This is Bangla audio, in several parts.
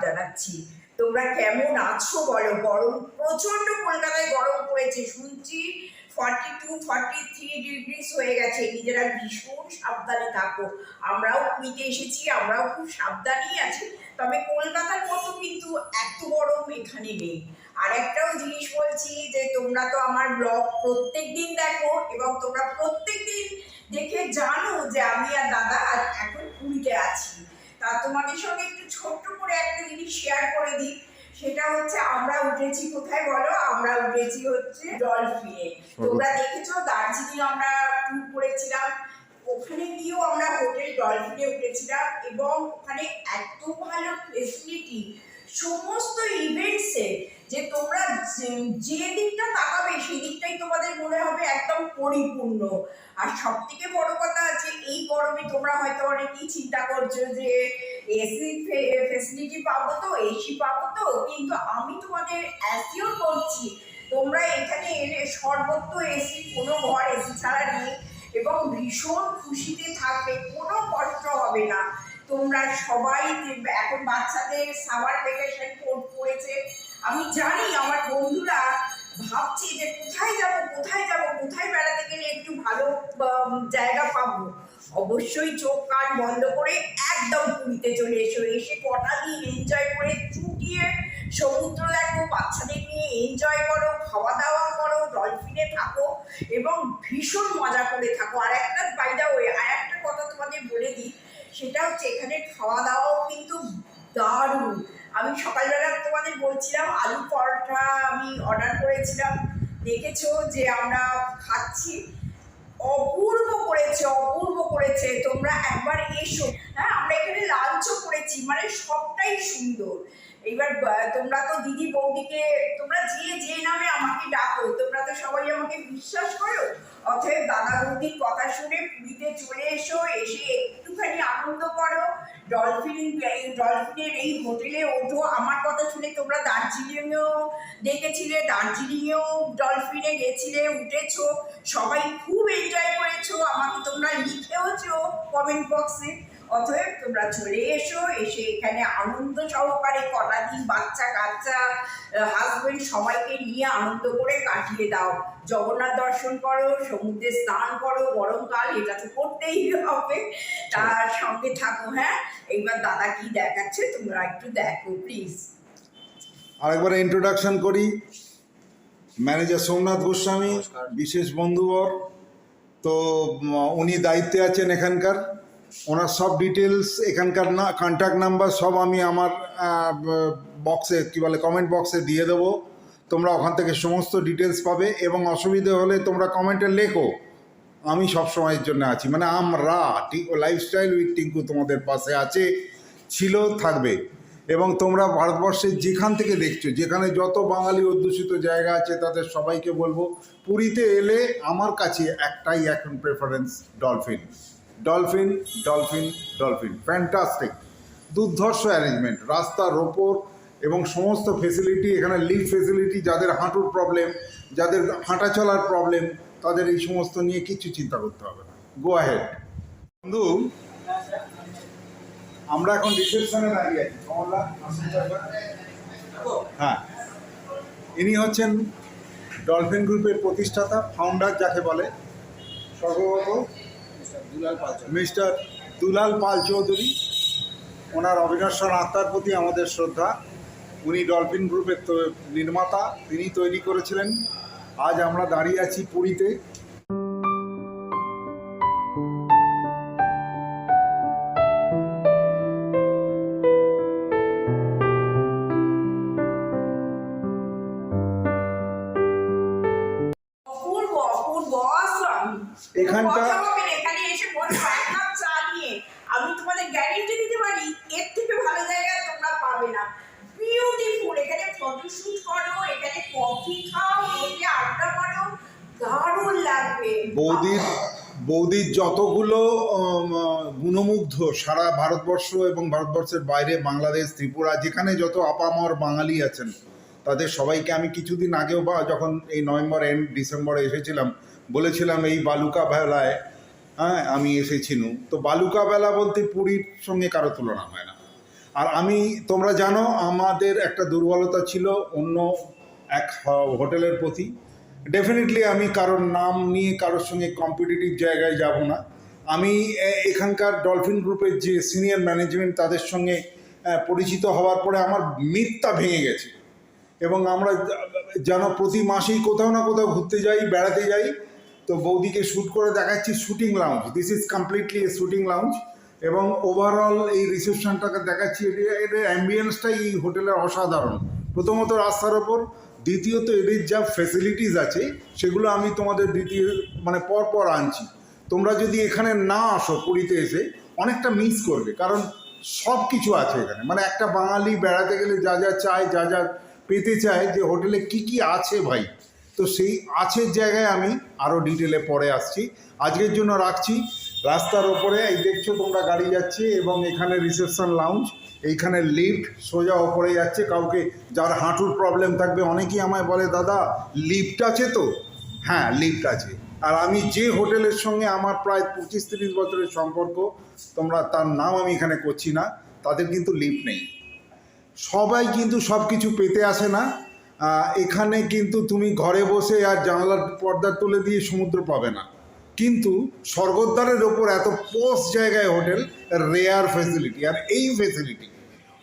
জানাচ্ছি। তোমরা কেমন আছো বলো? গরম প্রচণ্ড কলকাতায় গরম পড়েছে। শুনছি forty two forty three degrees হয়ে গেছে। নিজেরা ভীষণ সাবধানে থাকো। আমরাও পুরীতে এসেছি, আমরাও খুব সাবধানেই আছি। তবে কলকাতার মতো কিন্তু এত গরম এখানে নেই। আর একটাও জিনিস বলছি যে, তোমরা তো আমার ব্লগ প্রত্যেক দিন দেখো এবং তোমরা প্রত্যেক দিন দেখে জানো যে আমি আর দাদা এখন পুরীতে আছি। তা তোমাদের সঙ্গে একটু ছোট্ট করে একটা জিনিস শেয়ার করে দিই। সেটা হচ্ছে, আমরা উঠেছি কোথায় বলো? আমরা উঠেছি হচ্ছে ডলফিনে তোমরা দেখেছ, দার্জিলিং আমরা ট্যুর করেছিলাম। ওখানে গিয়েও আমরা হোটেল ডলফিনে উঠেছিলাম এবং ওখানে এত ভালো ফেসিলিটি সমস্ত ইভেন্টসে যে তোমরা যে- দিকটা তাকাবে সেই দিকটাই তোমাদের মনে হবে একদম পরিপূর্ণ। আর সব থেকে বড় কথা আছে, এই গরমে তোমরা হয়তো অনেকেই চিন্তা করছ যে এসি ফেসিলিটি পাবো তো এসি পাবো তো, কিন্তু আমি তোমাদের অ্যাসিওর করছি তোমরা এখানে এলে সর্বত্র এসি কোনো ঘর এসি ছাড়া নেই এবং ভীষণ খুশিতে থাকবে, কোনো কষ্ট হবে না। তোমরা সবাই, এখন বাচ্চাদের সামার ভ্যাকেশন পড়েছে আমি জানি আমার বন্ধুরা ভাবছি যে কোথায় যাব কোথায় যাব, কোথায় বেড়াতে গেলে একটু ভালো জায়গা পাবো। অবশ্যই চোখ কান বন্ধ করে একদম পুরীতে চলে এসো। এসে কটা দিন এনজয় করে চুটিয়ে সমুদ্র দেখো, বাচ্চাদের নিয়ে এনজয় করো খাওয়া দাওয়া করো ডলফিনে থাকো এবং ভীষণ মজা করে থাকো। আর একটা বাইদা ওই আর একটা কথা তোমাদের বলে দিই, সেটা হচ্ছে এখানে খাওয়া দাওয়াও কিন্তু দারুণ। আমি সকালবেলা বলছিলাম আলু পরোটা আমি অর্ডার করেছিলাম। দেখেছ যে আমরা খাচ্ছি। অপূর্ব করেছে অপূর্ব করেছে। তোমরা একবার এসো। হ্যাঁ আমরা এখানে লাঞ্চও করেছি মানে সবটাই সুন্দর। এইবার তোমরা তো দিদি বৌদিকে, তোমরা যে যে নামে আমাকে ডাকো, তোমরা তো সবাই আমাকে বিশ্বাস করো? অতএব দাদা বৌদির কথা শুনে পুরীতে চলে এসো, এসে একটুখানি আনন্দ করো। ডলফিন ডলফিনের এই হোটেলে ওঠো। আমার কথা শুনে তোমরা দার্জিলিংয়েও দেখেছিলে, দার্জিলিংয়েও ডলফিনে গেছিলে, উঠেছো। সবাই খুব এনজয় করেছ। আমাকে তোমরা লিখেওছো কমেন্ট বক্সে অতএব তোমরা চলে এসো এসে এখানে আনন্দ সহকারে কটা দিন বাচ্চা কাচ্চা হাজবেন্ড সবাইকে নিয়ে আনন্দ করে কাটিয়ে দাও। জগন্নাথ দর্শন করো সমুদ্রে স্নান করো গরমকাল এটা তো করতেই হবে। তার সঙ্গে থাকো হ্যাঁ? এইবার দাদা কি দেখাচ্ছে তোমরা একটু দেখো প্লিজ আরেকবার ইন্ট্রোডাকশন করি। ম্যানেজার সোমনাথ গোস্বামী বিশেষ বন্ধুবর। তো উনি দায়িত্বে আছেন এখানকার। ওনার সব ডিটেলস এখানকার না কন্ট্যাক্ট নাম্বার সব আমি আমার বক্সে কী বলে কমেন্ট বক্সে দিয়ে দেবো। তোমরা ওখান থেকে সমস্ত ডিটেলস পাবে এবং অসুবিধে হলে তোমরা কমেন্টে লেখো। আমি সব সময়ের জন্য আছি। মানে আমরা ঠিক লাইফস্টাইল উইথ টিঙ্কু তোমাদের পাশে আছে, ছিল, থাকবে। এবং তোমরা ভারতবর্ষের যেখান থেকে দেখছ, যেখানে যত বাঙালি অধ্যুষিত জায়গা আছে, তাদের সবাইকে বলব, পুরীতে এলে আমার কাছে একটাই এখন preference Dolphin Dolphin Dolphin Dolphin. Fantastic দুর্ধর্ষ অ্যারেঞ্জমেন্ট রাস্তার ওপর এবং সমস্ত ফেসিলিটি এখানে লিফ্ট ফেসিলিটি যাদের হাঁটুর প্রবলেম যাদের হাঁটা চলার প্রবলেম তাদের এই সমস্ত নিয়ে কিচ্ছু চিন্তা করতে হবে না। গো আহেড বন্ধু, আমরা এখন রিসেপশনে দাঁড়িয়ে আছি। হ্যাঁ। ইনি হচ্ছেন ডলফিন গ্রুপের প্রতিষ্ঠাতা ফাউন্ডার যাকে বলে। সর্বপ্রথ মিস্টার দুলাল পাল চৌধুরী ওনার অবিনশ্বর আত্মার প্রতি আমাদের শ্রদ্ধা। উনি ডলফিন গ্রুপের নির্মাতা তিনি তৈরি করেছিলেন। আজ আমরা দাঁড়িয়ে আছি পুরীতে। এখানটা- কথা হবে না, এখানে এসে বসো এক কাপ চা নিয়ে আমি তোমাদের গ্যারেন্টি দিতে পারি এর থেকে ভালো জায়গা তোমরা পাবে না বিউটিফুল এখানে ফটোশুট করো এখানে কফি খাও বসে আড্ডা মারো দারুণ লাগবে বৌদির বৌদির যতগুলো গুণমুগ্ধ সারা ভারতবর্ষ এবং ভারতবর্ষের বাইরে, বাংলাদেশ, ত্রিপুরা, যেখানে যত আপামর বাঙালি আছেন, তাদের সবাইকে আমি কিছুদিন আগেও বা যখন এই নভেম্বর এন্ড ডিসেম্বরে এসেছিলাম, বলেছিলাম, এই বালুকা ভেলায় হ্যাঁ আমি এসেছিনু তো বালুকা বেলা বলতে পুরীর সঙ্গে কারও তুলনা হয় না। আর আমি, তোমরা জানো, আমাদের একটা দুর্বলতা ছিল অন্য এক হোটেলের প্রতি। ডেফিনেটলি আমি কারোর নাম নিয়ে কারোর সঙ্গে কম্পিটিটিভ জায়গায় যাব না। আমি এখানকার ডলফিন গ্রুপের যে সিনিয়র ম্যানেজমেন্ট তাদের সঙ্গে পরিচিত হওয়ার পরে আমার মিথটা ভেঙে গেছে। এবং আমরা যেন প্রতি মাসেই কোথাও না কোথাও ঘুরতে যাই, বেড়াতে যাই, তো বৌদিকে শ্যুট করে দেখাচ্ছি shooting lounge this is completely a shooting lounge এবং ওভারঅল এই রিসেপশনটাকে দেখাচ্ছি, এটা- এটা অ্যাম্বিয়েন্সটাই এই হোটেলের অসাধারণ। প্রথমত রাস্তার ওপর দ্বিতীয়ত এদের যা ফেসিলিটিস আছে, সেগুলো আমি তোমাদের দ্বিতীয় মানে পর পর আনছি। তোমরা যদি এখানে না আসো পুরীতে এসে, অনেকটা মিস করবে, কারণ সব কিছু আছে এখানে। মানে একটা বাঙালি বেড়াতে গেলে যা যা চায়, যা যা পেতে চায়, যে হোটেলে কি কি আছে ভাই? তো সেই আছের জায়গায় আমি আরও ডিটেলে পরে আসছি। আজকের জন্য রাখছি। রাস্তার ওপরে এই দেখছ তোমরা গাড়ি যাচ্ছে এবং এখানে রিসেপশন লাউঞ্জ এইখানে লিফট সোজা ওপরে যাচ্ছে, কাউকে যার হাঁটুর প্রবলেম থাকবে। অনেকেই আমায় বলে, দাদা, লিফট আছে তো? হ্যাঁ লিফট আছে। আর আমি যে হোটেলের সঙ্গে আমার প্রায় পঁচিশ তিরিশ বছরের সম্পর্ক, তোমরা তার নাম আমি এখানে করছি না, তাদের কিন্তু লিফট নেই। সবাই কিন্তু সব কিছু পেতে আসে না। এখানে কিন্তু তুমি ঘরে বসে আর জানলার পর্দা তুলে দিয়ে সমুদ্র পাবে না। কিন্তু স্বর্গদ্বারের ওপর এত পোস্ট জায়গায় হোটেল রেয়ার ফেসিলিটি আর এই ফেসিলিটি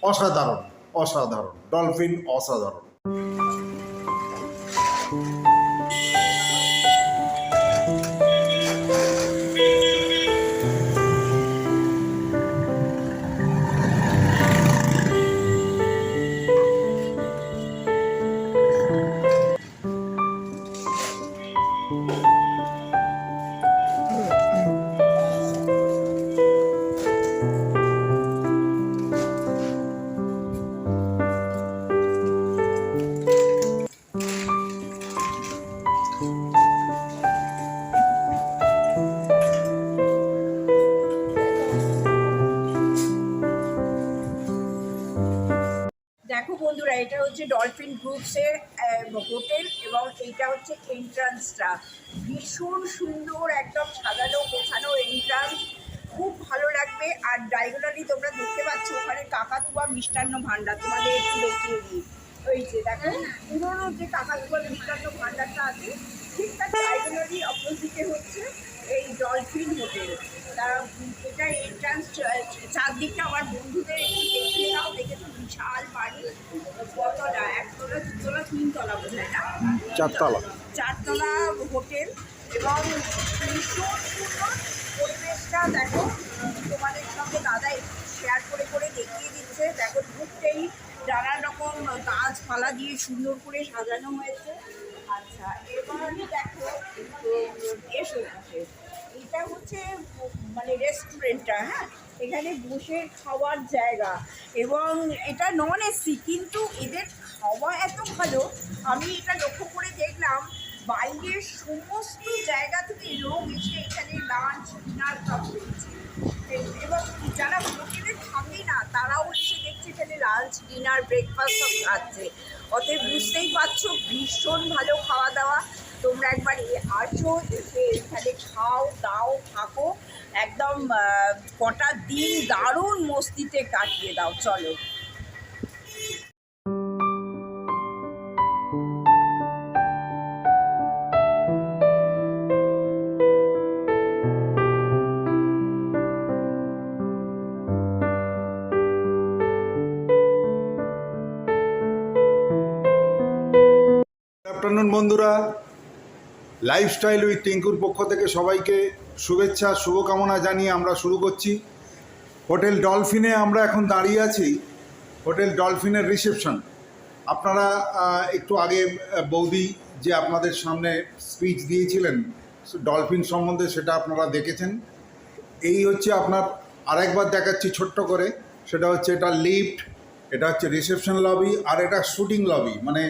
অসাধারণ অসাধারণ ডলফিন অসাধারণ। ডলফিন হোটেল এবং এইটা হচ্ছে এন্ট্রান্সটা ভীষণ সুন্দর একদম সাজানো গোছানো এন্ট্রান্স খুব ভালো লাগবে। আর ডায়গোনালি তোমরা দেখতে পাচ্ছ ওখানে কাকাতুয়া মিষ্টান্ন ভাণ্ডার তোমাদের একটু দেখিয়ে দিই। ওই যে দেখো পুরোনো যে কাকাতুয়া মিষ্টান্ন ভাণ্ডারটা আছে ঠিক তার ডায়গোনালি অপোজিটে হচ্ছে এই ডলফিন হোটেল তা এটা এন্ট্রান্স চারদিকটা আমার বন্ধুদের একটু দেখিয়ে দাও দেখে তো বিশাল বাড়ি কতলা একতলা দুতলা তিনতলা বোধ হয় না চারতলা। চারতলা হোটেল এবং ভীষণ সুন্দর পরিবেশটা দেখো তোমাদের সঙ্গে দাদা একটু শেয়ার করে করে দেখিয়ে দিচ্ছে। দেখো ঢুকতেই নানা রকম গাছপালা দিয়ে সুন্দর করে সাজানো হয়েছে। আচ্ছা এবার দেখো এসো। এটা হচ্ছে মানে রেস্টুরেন্টটা হ্যাঁ? এখানে বসে খাওয়ার জায়গা। এবং এটা নন এসি কিন্তু এদের খাওয়া এত ভালো, আমি এটা লক্ষ্য করে দেখলাম, বাইরের সমস্ত জায়গা থেকে লোক এসে এখানে লাঞ্চ ডিনার করছে। এবং যারা হোটেলে থাকে না, তারাও এসে দেখছে এখানে লাঞ্চ ডিনার ব্রেকফাস্ট সব খাচ্ছে। অতএব বুঝতেই পারছ, ভীষণ ভালো খাওয়া দাওয়া। তোমরা একবার আসো, এসে এখানে খাও, দাও, থাকো। একদম কটা দিন দারুণ মস্তিতে কাটিয়ে দাও চলো। বন্ধুরা। লাইফস্টাইল উইথ টিঙ্কুর পক্ষ থেকে সবাইকে শুভেচ্ছা, শুভকামনা জানিয়ে আমরা শুরু করছি। হোটেল ডলফিনে আমরা এখন দাঁড়িয়ে আছি। হোটেল ডলফিনের রিসেপশন। আপনারা একটু আগে বৌদি যে আপনাদের সামনে স্পিচ দিয়েছিলেন, ডলফিন সম্বন্ধে সেটা আপনারা দেখেছেন। এই হচ্ছে আপনার আরেকবার দেখাচ্ছি ছোট্ট করে। সেটা হচ্ছে এটা লিফট এটা হচ্ছে রিসেপশন লবি আর এটা শুটিং লবি মানে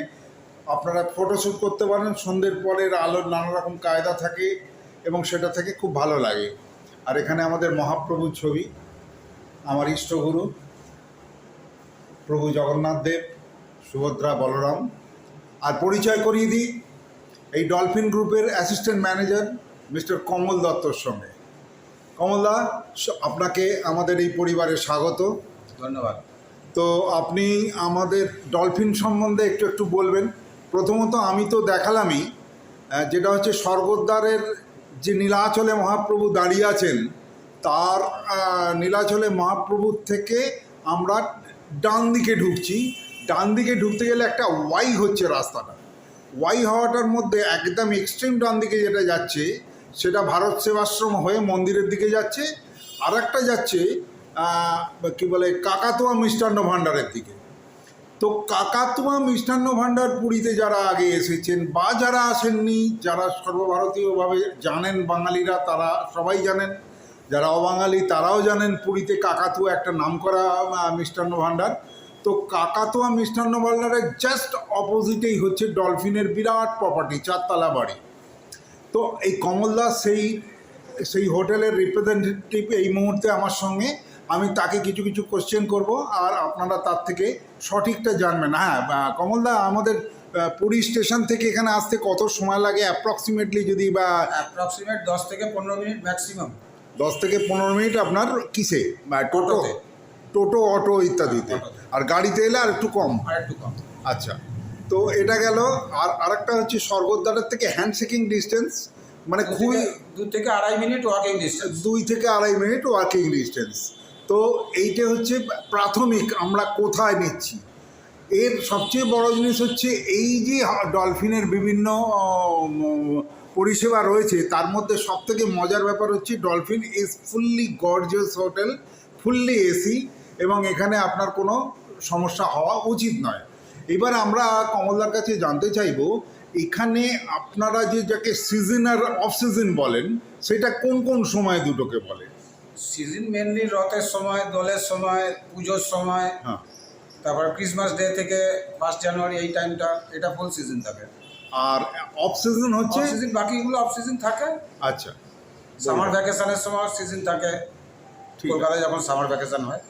আপনারা ফটোশ্যুট করতে পারেন সন্ধ্যের পরের আলোর নানা রকম কায়দা থাকে এবং সেটা থেকে খুব ভালো লাগে। আর এখানে আমাদের মহাপ্রভুর ছবি আমার ইষ্টগুরু প্রভু জগন্নাথ দেব সুভদ্রা বলরাম। আর পরিচয় করিয়ে দিই এই ডলফিন গ্রুপের অ্যাসিস্ট্যান্ট ম্যানেজার মিস্টার কমল দত্তর সঙ্গে। কমলদা আপনাকে আমাদের এই পরিবারে স্বাগত। ধন্যবাদ। তো আপনি আমাদের ডলফিন সম্বন্ধে একটু একটু বলবেন। প্রথমত আমি তো দেখালামই যেটা হচ্ছে স্বর্গদ্বারের যে নীলাচলে মহাপ্রভু দাঁড়িয়ে আছেন, তার নীলাচলে মহাপ্রভুর থেকে আমরা ডান দিকে ঢুকছি। ডান দিকে ঢুকতে গেলে একটা ওয়াই হচ্ছে রাস্তাটা। ওয়াই হওয়াটার মধ্যে একদম এক্সট্রিম ডান দিকে যেটা যাচ্ছে, সেটা ভারত সেবাশ্রম হয়ে মন্দিরের দিকে যাচ্ছে। আর একটা যাচ্ছে কি বলে, কাকাতুয়া মিষ্টান্ন ভাণ্ডারের দিকে। তো কাকাতুয়া মিষ্টান্ন ভাণ্ডার পুরীতে যারা আগে এসেছেন বা যারা আসেননি যারা সর্বভারতীয়ভাবে জানেন বাঙালিরা তারা সবাই জানেন। যারা অবাঙালি তারাও জানেন পুরীতে কাকাতুয়া একটা নামকরা আহ, মিষ্টান্ন ভাণ্ডার। তো কাকাতুয়া মিষ্টান্ন ভাণ্ডারের জাস্ট অপোজিটেই হচ্ছে ডলফিনের বিরাট প্রপার্টি চারতলা বাড়ি। তো এই কমলদা সেই সেই হোটেলের রিপ্রেজেন্টেটিভ এই মুহূর্তে আমার সঙ্গে। আমি তাকে কিছু কিছু কোশ্চেন করব আর আপনারা তার থেকে সঠিকটা জানবেন। হ্যাঁ কমলদা আমাদের পুরী স্টেশন থেকে এখানে আসতে কত সময় লাগে অ্যাপ্রক্সিমেটলি যদি বা অ্যাপ্রক্সিমেট দশ থেকে পনেরো মিনিট ম্যাক্সিমাম দশ থেকে পনেরো মিনিট আপনার কিসে? বা টোটো টোটো অটো ইত্যাদিতে। আর গাড়িতে এলে আর একটু কম? আর একটু কম। আচ্ছা তো এটা গেল। আর আরেকটা হচ্ছে স্বর্গদ্বারের থেকে হ্যান্ডশেকিং ডিস্টেন্স মানে খুবই দু থেকে আড়াই মিনিট ওয়াকিং ডিস্টেন্স দুই থেকে আড়াই মিনিট ওয়াকিং ডিস্টেন্স তো এইটা হচ্ছে প্রাথমিক, আমরা কোথায় নিচ্ছি। এর সবচেয়ে বড় জিনিস হচ্ছে এই যে ডলফিনের বিভিন্ন পরিষেবা রয়েছে, তার মধ্যে সব থেকে মজার ব্যাপার হচ্ছে Dolphin is fully gorgeous hotel fully AC এবং এখানে আপনার কোনো সমস্যা হওয়া উচিত নয়। এবার আমরা কমলদার কাছে জানতে চাইব, এখানে আপনারা যে যাকে সিজন আর অফ সিজন বলেন, সেটা কোন কোন সময় দুটোকে বলে? সিজন মেনলি রথের সময় দোলের সময় পুজোর সময় হ্যাঁ। তারপর ক্রিসমাস ডে থেকে ফার্স্ট জানুয়ারি এই টাইমটা এটা ফুল সিজন থাকে। আর অফ সিজন অফ হচ্ছে সিজন বাকিগুলো অফ সিজন থাকে। আচ্ছা। সামার ভ্যাকেশনের সময় সিজন থাকে। কলকাতায় যখন সামার ভ্যাকেশন হয়।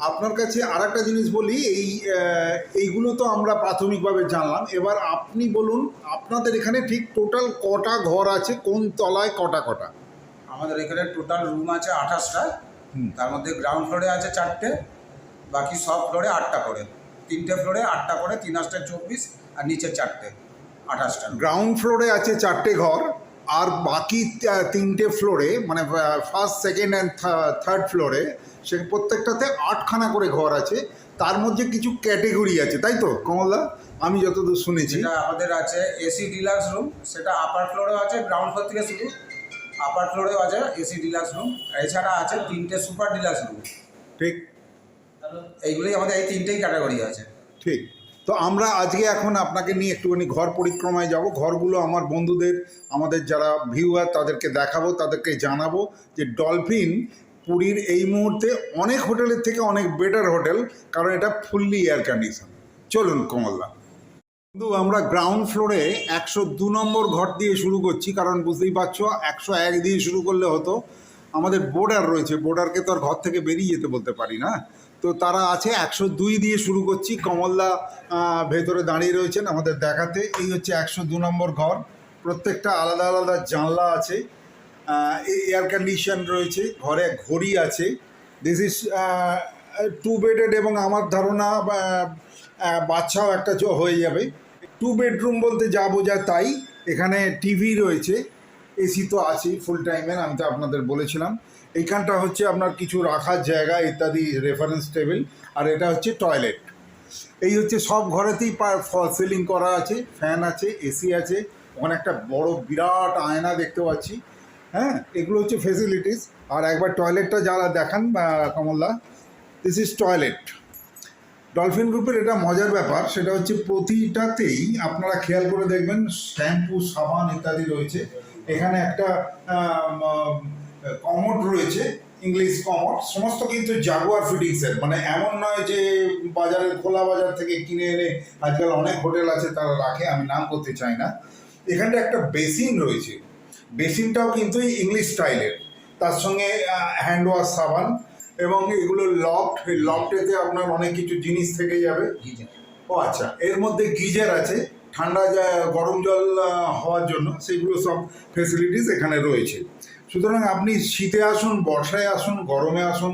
আপনার কাছে আর একটা জিনিস বলি এই এইগুলো তো আমরা প্রাথমিকভাবে জানলাম। এবার আপনি বলুন আপনাদের এখানে ঠিক টোটাল কটা ঘর আছে? কোন তলায় কটা কটা? আমাদের এখানে টোটাল রুম আছে আঠাশটা। তার মধ্যে গ্রাউন্ড ফ্লোরে আছে চারটে বাকি সব ফ্লোরে আটটা করে। তিনটে ফ্লোরে আটটা করে তিন আটটা চব্বিশ আর নিচে চারটে আঠাশটা গ্রাউন্ড ফ্লোরে আছে চারটে ঘর আর বাকি তিনটে ফ্লোরে মানে ফার্স্ট সেকেন্ড অ্যান্ড থার্ড ফ্লোরে সে প্রত্যেকটাতে আটখানা করে ঘর আছে। তার মধ্যে কিছু ক্যাটেগরি আছে তাই তো কমলদা আমি যতদূর শুনেছি। আমাদের আছে এসি ডিলাক্স রুম সেটা আপার ফ্লোরেও আছে গ্রাউন্ড ফ্লোর থেকে শুধু আপার ফ্লোরেও আছে এসি ডিলাক্স রুম এছাড়া আছে তিনটে সুপার ডিলাক্স রুম ঠিক। এইগুলোই আমাদের এই তিনটেই ক্যাটাগরি আছে। ঠিক। তো আমরা আজকে এখন আপনাকে নিয়ে একটুখানি ঘর পরিক্রমায় যাব। ঘরগুলো আমার বন্ধুদের আমাদের যারা ভিউয়ার তাদেরকে দেখাবো তাদেরকে জানাব যে ডলফিন পুরীর এই মুহূর্তে অনেক হোটেলের থেকে অনেক বেটার হোটেল কারণ এটা ফুললি এয়ার কন্ডিশন চলুন কমলদা। কিন্তু আমরা গ্রাউন্ড ফ্লোরে একশো দু নম্বর ঘর দিয়ে শুরু করছি, কারণ বুঝতেই পারছ একশো এক দিয়ে শুরু করলে হতো। আমাদের বোর্ডার রয়েছে বোর্ডারকে তো আর ঘর থেকে বেরিয়ে যেতে বলতে পারি না। তো তারা আছে একশো দুই দিয়ে শুরু করছি, কমলদা ভেতরে দাঁড়িয়ে রয়েছেন আমাদের দেখাতে। এই হচ্ছে একশো দু নম্বর ঘর, প্রত্যেকটা আলাদা আলাদা জানলা আছে এয়ার কন্ডিশন রয়েছে, ঘরে ঘড়ি আছে। দিস ইজ টু বেডেড এবং আমার ধারণা বাচ্চাও একটা হয়ে যাবে। টু বেডরুম বলতে যা বোঝায় তাই। এখানে টিভি রয়েছে এসি তো আছেই ফুল টাইমের আমি তো আপনাদের বলেছিলাম। এইখানটা হচ্ছে আপনার কিছু রাখার জায়গা, ইত্যাদি রেফারেন্স টেবিল আর এটা হচ্ছে টয়লেট এই হচ্ছে সব ঘরেতেই সিলিং করা আছে ফ্যান আছে এসি আছে, ওখানে একটা বড় বিরাট আয়না দেখতে পাচ্ছি। হ্যাঁ এগুলো হচ্ছে ফেসিলিটিস আর একবার টয়লেটটা যারা দেখান কমলদা দিস ইজ টয়লেট ডলফিন গ্রুপের এটা মজার ব্যাপার, সেটা হচ্ছে প্রতিটাতেই আপনারা খেয়াল করে দেখবেন, শ্যাম্পু, সাবান ইত্যাদি রয়েছে। এখানে একটা কমোড রয়েছে ইংলিশ কমোড। সমস্ত কিন্তু জাগুয়ার ফিটিংসের মানে এমন নয় যে বাজারে, খোলা বাজার থেকে কিনে এনে আজকাল অনেক হোটেল আছে, তারা রাখে, আমি নাম করতে চাই না। এখানটা একটা বেসিন রয়েছে। বেসিনটাও কিন্তু ইংলিশ স্টাইলের। তার সঙ্গে হ্যান্ড ওয়াশ সাবান এবং এগুলো লকড লকটেতে আপনার অনেক কিছু জিনিস থেকে যাবে। ও আচ্ছা এর মধ্যে গিজার আছে ঠান্ডা গরম জল হওয়ার জন্য সেগুলো সব ফেসিলিটিস এখানে রয়েছে। সুতরাং আপনি শীতে আসুন বর্ষায় আসুন গরমে আসুন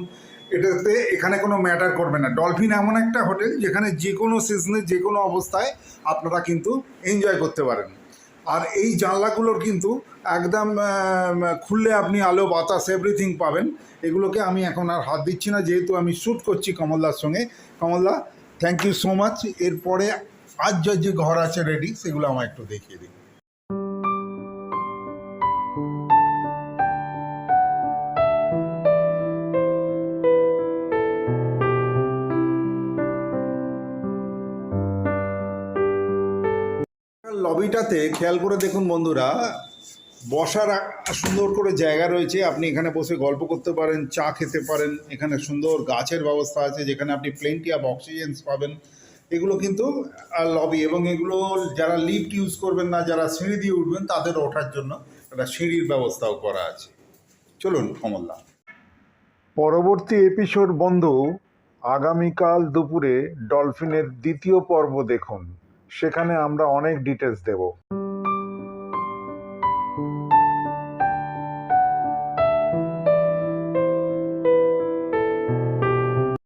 এটাতে এখানে কোনো ম্যাটার করবে না। ডলফিন এমন একটা হোটেল যেখানে যে কোনো সিজনে যে কোনো অবস্থায় আপনারা কিন্তু এনজয় করতে পারেন। আর এই জানলাগুলোর কিন্তু একদম খুললে আপনি আলো, বাতাস এভরিথিং পাবেন। এগুলোকে আমি এখন আর হাত দিচ্ছি না, যেহেতু আমি শ্যুট করছি কমলদার সঙ্গে। কমলদা থ্যাংক ইউ সো মাচ এরপরে আজ যা ঘর আছে রেডি সেগুলো আমার একটু দেখিয়ে দিন। লবিটাতে খেয়াল করে দেখুন বন্ধুরা, বসার সুন্দর করে জায়গা রয়েছে। আপনি এখানে বসে গল্প করতে পারেন, চা খেতে পারেন, এখানে সুন্দর গাছের ব্যবস্থা আছে, যেখানে আপনি প্লেন্টি অফ অক্সিজেন পাবেন। এগুলো কিন্তু লবি এবং এগুলো যারা লিফট ইউজ করবেন না, যারা সিঁড়ি দিয়ে উঠবেন, তাদের ওঠার জন্য একটা সিঁড়ির ব্যবস্থাও করা আছে। চলুন, কমলদা। পরবর্তী এপিসোড বন্ধু, আগামীকাল দুপুরে ডলফিনের দ্বিতীয় পর্ব দেখুন। সেখানে আমরা অনেক ডিটেলস দেব।